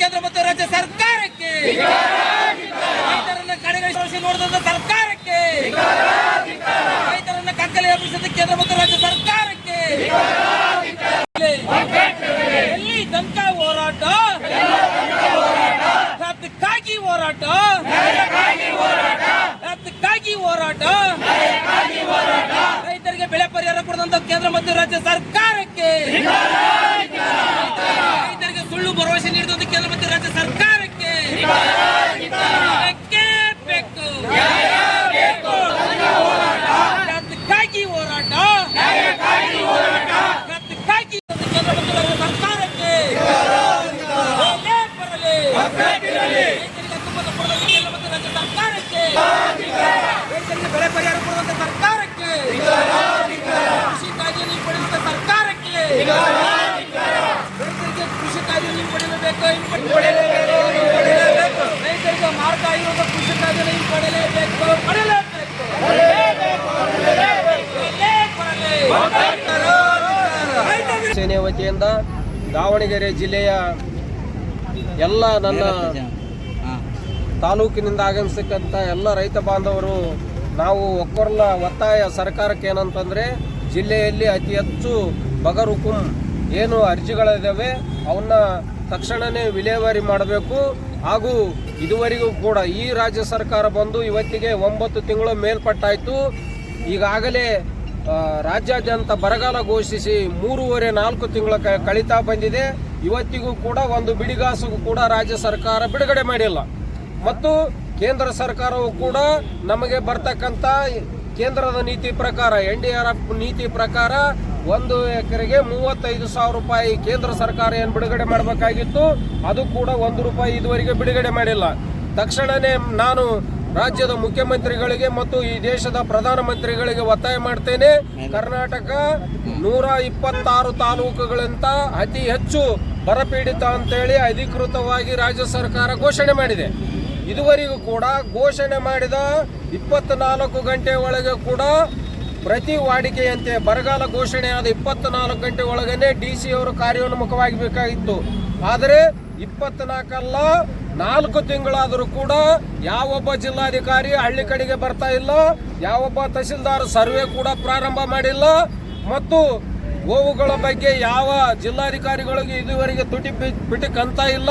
ಕೇಂದ್ರ ಮತ್ತು ರಾಜ್ಯ ಸರ್ಕಾರಕ್ಕೆ. ರೈತರನ್ನ ಕಡೆಗಣಿಸಿ ನೋಡಿದಂತ ಸರ್ಕಾರಕ್ಕೆ. ರೈತರನ್ನ ಕಗ್ಗಲೆ ಎಬ್ಬಿಸಿದ ಕೇಂದ್ರ ಮತ್ತು ರಾಜ್ಯ ಸರ್ಕಾರಕ್ಕೆ. ಎಲ್ಲಿ ದಂತ ಹೋರಾಟ? ಹತ್ತಕ್ಕಾಗಿ ಹೋರಾಟ? ಹತ್ತಕ್ಕಾಗಿ ಹೋರಾಟ? ರೈತರಿಗೆ ಬೆಳೆ ಪರಿಹಾರ ಕೊಡದಂತ ಕೇಂದ್ರ ಮತ್ತು ರಾಜ್ಯ ಸರ್ಕಾರಕ್ಕೆ. ರೈತರಿಗೆ ಸುಳ್ಳು ಭರವಸೆ ನೀಡಿದ ವತಿಯಿಂದ ದಾವಣಗೆರೆ ಜಿಲ್ಲೆಯ ಎಲ್ಲ ನನ್ನ ತಾಲೂಕಿನಿಂದ ಆಗಮಿಸತಕ್ಕಂಥ ಎಲ್ಲ ರೈತ ಬಾಂಧವರು ನಾವು ಒಕ್ಕೊರ್ಲ ಒತ್ತಾಯ ಸರ್ಕಾರಕ್ಕೆ ಏನಂತಂದರೆ ಜಿಲ್ಲೆಯಲ್ಲಿ ಅತಿ ಹೆಚ್ಚು ಬಗರುಕುಂ ಏನು ಅರ್ಜಿಗಳಿದ್ದಾವೆ ಅವನ್ನ ತಕ್ಷಣವೇ ವಿಲೇವಾರಿ ಮಾಡಬೇಕು. ಹಾಗೂ ಇದುವರೆಗೂ ಕೂಡ ಈ ರಾಜ್ಯ ಸರ್ಕಾರ ಬಂದು ಇವತ್ತಿಗೆ ಒಂಬತ್ತು ತಿಂಗಳು ಮೇಲ್ಪಟ್ಟಾಯಿತು. ಈಗಾಗಲೇ ರಾಜ್ಯಾದ್ಯಂತ ಬರಗಾಲ ಘೋಷಿಸಿ ಮೂರುವರೆ ನಾಲ್ಕು ತಿಂಗಳ ಕಳೀತಾ ಬಂದಿದೆ. ಇವತ್ತಿಗೂ ಕೂಡ ಒಂದು ಬಿಡಿಗಾಸಿಗೂ ಕೂಡ ರಾಜ್ಯ ಸರ್ಕಾರ ಬಿಡುಗಡೆ ಮಾಡಿಲ್ಲ. ಮತ್ತು ಕೇಂದ್ರ ಸರ್ಕಾರವು ಕೂಡ ನಮಗೆ ಬರ್ತಕ್ಕಂಥ ಕೇಂದ್ರದ ನೀತಿ ಪ್ರಕಾರ, ಎನ್ ಡಿ ಆರ್ ಎಫ್ ನೀತಿ ಪ್ರಕಾರ ಒಂದು ಎಕರೆಗೆ ಮೂವತ್ತೈದು ಸಾವಿರ ರೂಪಾಯಿ ಕೇಂದ್ರ ಸರ್ಕಾರ ಏನು ಬಿಡುಗಡೆ ಮಾಡಬೇಕಾಗಿತ್ತು, ಅದು ಕೂಡ ಒಂದು ರೂಪಾಯಿ ಇದುವರೆಗೆ ಬಿಡುಗಡೆ ಮಾಡಿಲ್ಲ. ತಕ್ಷಣವೇ ನಾನು ರಾಜ್ಯದ ಮುಖ್ಯಮಂತ್ರಿಗಳಿಗೆ ಮತ್ತು ಈ ದೇಶದ ಪ್ರಧಾನಮಂತ್ರಿಗಳಿಗೆ ಒತ್ತಾಯ ಮಾಡ್ತೇನೆ. ಕರ್ನಾಟಕ ನೂರ ಇಪ್ಪತ್ತಾರು ತಾಲೂಕುಗಳಿಂದ ಅತಿ ಹೆಚ್ಚು ಬರಪೀಡಿತ ಅಂತೇಳಿ ಅಧಿಕೃತವಾಗಿ ರಾಜ್ಯ ಸರ್ಕಾರ ಘೋಷಣೆ ಮಾಡಿದೆ. ಇದುವರೆಗೂ ಕೂಡ ಘೋಷಣೆ ಮಾಡಿದ ಇಪ್ಪತ್ನಾಲ್ಕು ಗಂಟೆ ಒಳಗೆ ಕೂಡ ಪ್ರತಿ ವಾಡಿಕೆಯಂತೆ ಬರಗಾಲ ಘೋಷಣೆಯಾದ ಆದ ಇಪ್ಪತ್ನಾಲ್ಕು ಗಂಟೆ ಒಳಗನೆ ಡಿ ಸಿ ಅವರು ಕಾರ್ಯೋನ್ಮುಖವಾಗಬೇಕಾಗಿತ್ತು. ಆದರೆ ಇಪ್ಪತ್ನಾಲ್ಕಲ್ಲ ನಾಲ್ಕು ತಿಂಗಳಾದರೂ ಕೂಡ ಯಾವೊಬ್ಬ ಜಿಲ್ಲಾಧಿಕಾರಿ ಹಳ್ಳಿ ಕಡೆಗೆ ಬರ್ತಾ ಇಲ್ಲ ಯಾವೊಬ್ಬ ತಹಸೀಲ್ದಾರ್ ಸರ್ವೆ ಕೂಡ ಪ್ರಾರಂಭ ಮಾಡಿಲ್ಲ, ಮತ್ತು ಗೋವುಗಳ ಬಗ್ಗೆ ಯಾವ ಜಿಲ್ಲಾಧಿಕಾರಿಗಳಿಗೆ ಇದುವರೆಗೆ ತುಟಿ ಬಿಟ್ಟು ಕಂತ ಇಲ್ಲ.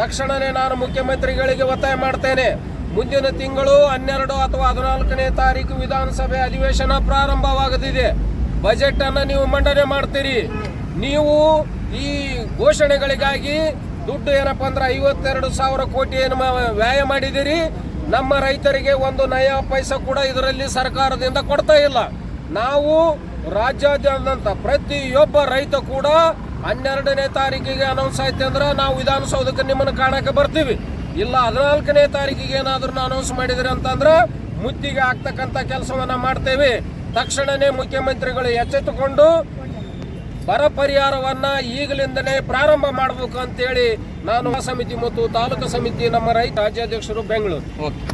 ತಕ್ಷಣವೇ ನಾನು ಮುಖ್ಯಮಂತ್ರಿಗಳಿಗೆ ಒತ್ತಾಯ ಮಾಡ್ತೇನೆ. ಮುಂದಿನ ತಿಂಗಳು ಹನ್ನೆರಡು ಅಥವಾ ಹದಿನಾಲ್ಕನೇ ತಾರೀಕು ವಿಧಾನಸಭೆ ಅಧಿವೇಶನ ಪ್ರಾರಂಭವಾಗದಿದೆ. ಬಜೆಟ್ ಅನ್ನು ನೀವು ಮಂಡನೆ ಮಾಡ್ತೀರಿ. ನೀವು ಈ ಘೋಷಣೆಗಳಿಗಾಗಿ ದುಡ್ಡು ಏನಪ್ಪ ಅಂದ್ರೆ ಐವತ್ತೆರಡು ಸಾವಿರ ಕೋಟಿ ಏನು ವ್ಯಯ ಮಾಡಿದಿರಿ ನಮ್ಮ ರೈತರಿಗೆ ಒಂದು ನಯ ಪೈಸ ಕೂಡ ಇದರಲ್ಲಿ ಸರ್ಕಾರದಿಂದ ಕೊಡ್ತಾ ಇಲ್ಲ. ನಾವು ರಾಜ್ಯಾದ್ಯಂತ ಪ್ರತಿಯೊಬ್ಬ ರೈತ ಕೂಡ ಹನ್ನೆರಡನೇ ತಾರೀಕಿಗೆ ಅನೌನ್ಸ್ ಆಯ್ತು ಅಂದ್ರೆ ನಾವು ವಿಧಾನಸೌಧಕ್ಕೆ ನಿಮ್ಮನ್ನು ಕಾಣಕ್ಕೆ ಬರ್ತೀವಿ. ಇಲ್ಲ, ಹದಿನಾಲ್ಕನೇ ತಾರೀಕಿಗೆ ಏನಾದ್ರೂ ಅನೌನ್ಸ್ ಮಾಡಿದ್ರಿ ಅಂತಂದ್ರೆ ಮುತ್ತಿಗೆ ಆಗ್ತಕ್ಕಂಥ ಕೆಲಸವನ್ನ ಮಾಡ್ತೇವೆ. ತಕ್ಷಣನೇ ಮುಖ್ಯಮಂತ್ರಿಗಳು ಎಚ್ಚೆತ್ತುಕೊಂಡು ಬರ ಪರಿಹಾರವನ್ನ ಈಗಲಿಂದಲೇ ಪ್ರಾರಂಭ ಮಾಡಬೇಕು ಅಂತೇಳಿ ನಾನು ಸಮಿತಿ ಮತ್ತು ತಾಲೂಕು ಸಮಿತಿ ನಮ್ಮ ರೈತ ರಾಜ್ಯಾಧ್ಯಕ್ಷರು ಬೆಂಗಳೂರು. ಓಕೆ.